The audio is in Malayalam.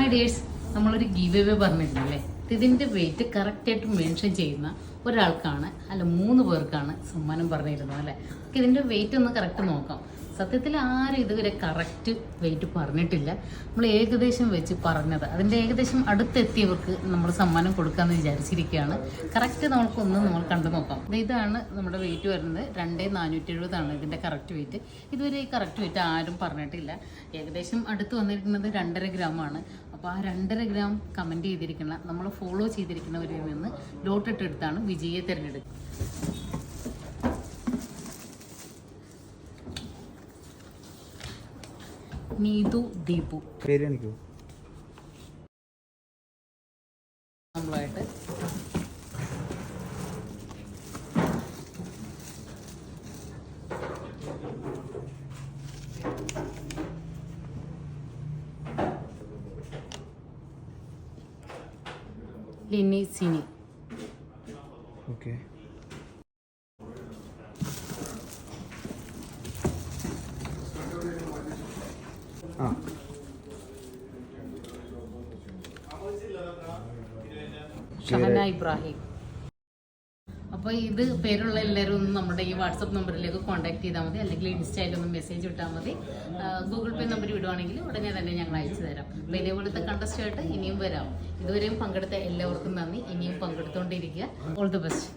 ഹായ് ഡിയേഴ്സ് നമ്മളൊരു ഗീവ് എവേ പറഞ്ഞിരുന്നില്ലേ ഇതിന്റെ വെയിറ്റ് കറക്റ്റായിട്ട് മെൻഷൻ ചെയ്യുന്ന ഒരാൾക്കാണ്. അല്ല മൂന്ന് പേർക്കാണ് സമ്മാനം പറഞ്ഞിരുന്നത് അല്ലേ? ഇതിന്റെ വെയിറ്റ് ഒന്ന് കറക്റ്റ് നോക്കാം. സത്യത്തിൽ ആരും ഇതുവരെ കറക്റ്റ് വെയിറ്റ് പറഞ്ഞിട്ടില്ല. നമ്മൾ ഏകദേശം വെച്ച് പറഞ്ഞത്. അതിന്റെ ഏകദേശം അടുത്തെത്തിയവർക്ക് നമ്മൾ സമ്മാനം കൊടുക്കാമെന്ന് വിചാരിച്ചിരിക്കുകയാണ്. കറക്റ്റ് നമുക്കൊന്ന് നമ്മൾ കണ്ടു നോക്കാം. ഇതാണ് നമ്മുടെ വെയിറ്റ് വരുന്നത്. രണ്ടേ നാനൂറ്റി എഴുപതാണ് ഇതിന്റെ കറക്റ്റ് വെയിറ്റ് ഇതുവരെ ഈ കറക്റ്റ് വെയിറ്റ് ആരും പറഞ്ഞിട്ടില്ല. ഏകദേശം അടുത്ത് വന്നിരിക്കുന്നത് രണ്ടര ഗ്രാമാണ് അപ്പോൾ ആ രണ്ടര ഗ്രാം കമന്റ് ചെയ്തിരിക്കുന്ന നമ്മൾ ഫോളോ ചെയ്തിരിക്കുന്നവരിൽ നിന്ന് ലോട്ടിട്ടെടുത്താണ് വിജയെ തിരഞ്ഞെടുക്കുക നീതു ദീപു. പേര് Thank നമ്മളായിട്ട്. ലിനി സിനി. ഓക്കെ. ആ. ഷഹന ഇബ്രാഹിം. അപ്പോൾ ഇത് പേരുള്ള എല്ലാവരും ഒന്ന് നമ്മുടെ ഈ വാട്സപ്പ് നമ്പറിലേക്ക് കോൺടാക്ട് ചെയ്താൽ മതി. അല്ലെങ്കിൽ ഇൻസ്റ്റയിൽ ഒന്ന് മെസ്സേജ് ഇട്ടാൽ മതി. ഗൂഗിൾ പേ നമ്പർ വിടുവാണെങ്കിൽ ഉടനെ തന്നെ ഞങ്ങൾ അയച്ചു തരാം. അപ്പോൾ ഇതേപോലത്തെ കണ്ടസ്റ്റായിട്ട് ഇനിയും വരാം. ഇതുവരെയും പങ്കെടുത്ത എല്ലാവർക്കും നന്ദി. ഇനിയും പങ്കെടുത്തുകൊണ്ടിരിക്കുക ഓൾ ദി ബെസ്റ്റ്